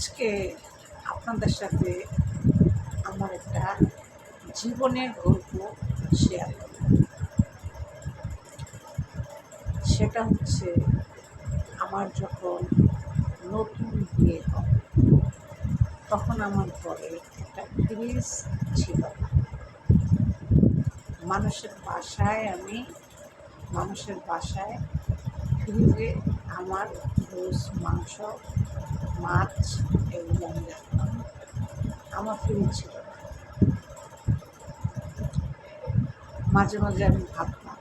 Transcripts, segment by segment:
আজকে আপনাদের সাথে আমার একটা জীবনের গল্প শেয়ার করব। সেটা হচ্ছে আমার যখন নতুন বিয়ে হয়, তখন আমার ঘরে একটা ফ্রিজ ছিল। মানুষের বাসায় আমি, মানুষের বাসায় ফ্রিজে আমার রোজ মাংস মাছ এগুলো আমি আমার ফ্রিজ ছিল। মাঝে মাঝে আমি ভাবতাম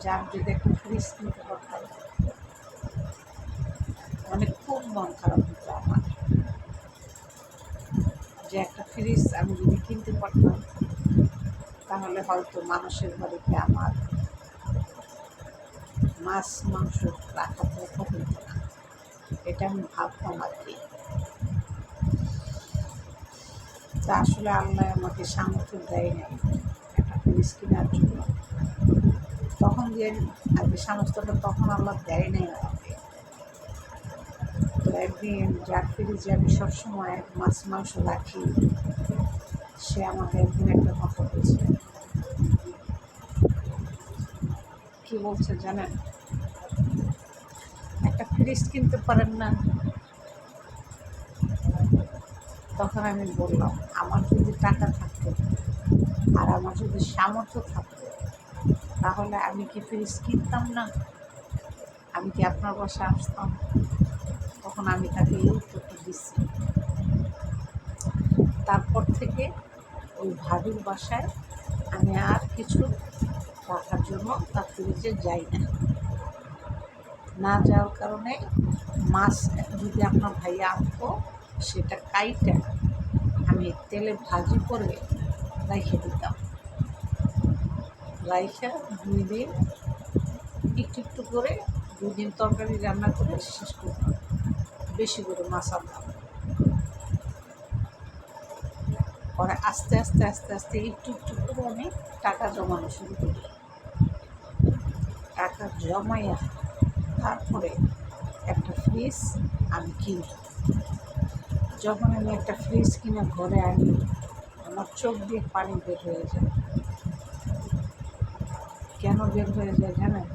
যে আমি যদি একটা ফ্রিজ কিনতে পারতাম মানে খুব মন খারাপ হতো আমার। যে একটা ফ্রিজ আমি যদি কিনতে পারতাম, তাহলে হয়তো মানুষের বাড়িতে আমার মাছ, মাংস রাখা তো হতো না। এটা আমি ভাবতাম আর কি। তা আসলে আল্লাহ আমাকে সামর্থ্য দেয় নাই একটা ফ্রিজ কেনার জন্য। তখন দিয়ে আর কি সামর্থ্যটা তখন আল্লাহ দেয় নাই আমাকে। তো একদিন যার ফ্রিজে আমি সবসময় মাছ, মাংস রাখি, সে আমাকে একদিন একটা কথা বলছে। কি বলছে জানেন? একটা ফ্রিজ কিনতে পারেন না। তখন আমি বললাম, আমার যদি টাকা থাকতো আর আমার যদি সামর্থ্য থাকতো, তাহলে আমি কি ফ্রিজ কিনতাম না? আমি কি আপনার বাসায় আসতাম? তখন আমি তাকে এই উত্তরটা দিচ্ছি। তারপর থেকে ওই ভাবির বাসায় আমি আর কিছু রাখার জন্য তার ফ্রিজে যাই না। না যাওয়ার কারণে মাছ যদি আপনার ভাইয়া আনতো, সেটা কাইটা আমি তেলে ভাজি করে রাইখে দিতাম। রাইখা দুই দিন একটু একটু করে দুই দিন তরকারি রান্না করে শেষ করতাম, বেশি করে মাছ আনতাম। পরে আস্তে আস্তে আস্তে আস্তে একটু একটু করে আমি টাকা জমানো শুরু করি। টাকা জমাইয়া তারপরে একটা ফ্রিজ আমি কিনি যখন আমি একটা ফ্রিজ কিনে ঘরে আনি, আমার চোখ দিয়ে পানি বের হয়ে যায়। কেন বের হয়ে যায় জানেন?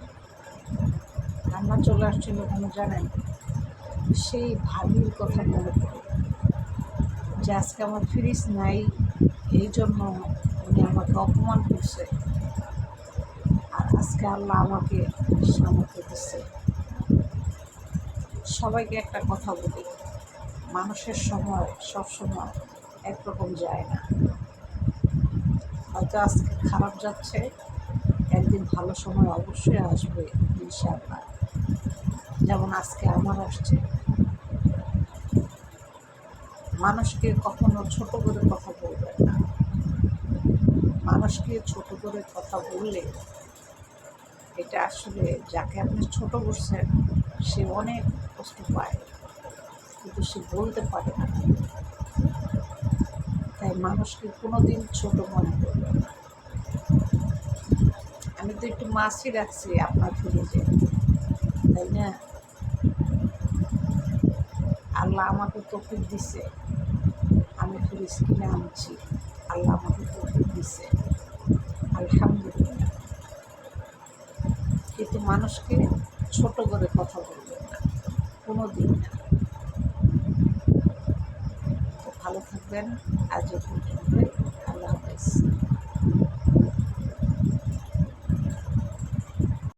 রান্না চলে আসছিল কেন জানেন? সেই ভাবির কথা মনে পড়ে। যে আজকে আমার ফ্রিজ নাই, এই জন্য উনি আমাকে অপমান করছে। আর আজকে আল্লাহ আমাকে সামর্থ্য দিচ্ছে। সবাইকে একটা কথা বলি। মানুষের সময় সব সময় একরকম যায় না। হয়তো আজকে খারাপ যাচ্ছে, একদিন ভালো সময় অবশ্যই আসবে ইনশাআল্লাহ। যেমন আজকে আমার আসছে। মানুষকে কখনো ছোট করে কথা বলবেন না। মানুষকে ছোট করে কথা বললে এটা আসলে যাকে আপনি ছোট করছেন সে অনেক কষ্ট পায় কিন্তু সে বলতে পারে না। তাই মানুষকে কোনো দিন ছোট মনে করবে না। আমি তো একটু মাছই রাখছি আপনার ফ্রিজে তাই না? আল্লাহ আমাকে তফিক দিছে। আমি ফ্রিজ কিনে আনছি। আল্লাহ আমাকে তফিক দিছে। আলহামদুলিল্লাহ। কিন্তু মানুষকে ছোট করে কথা বলবেন না। কোনো দিন ভালো থাকবেন আজ থাকবেন আল্লাহ হাফেজ।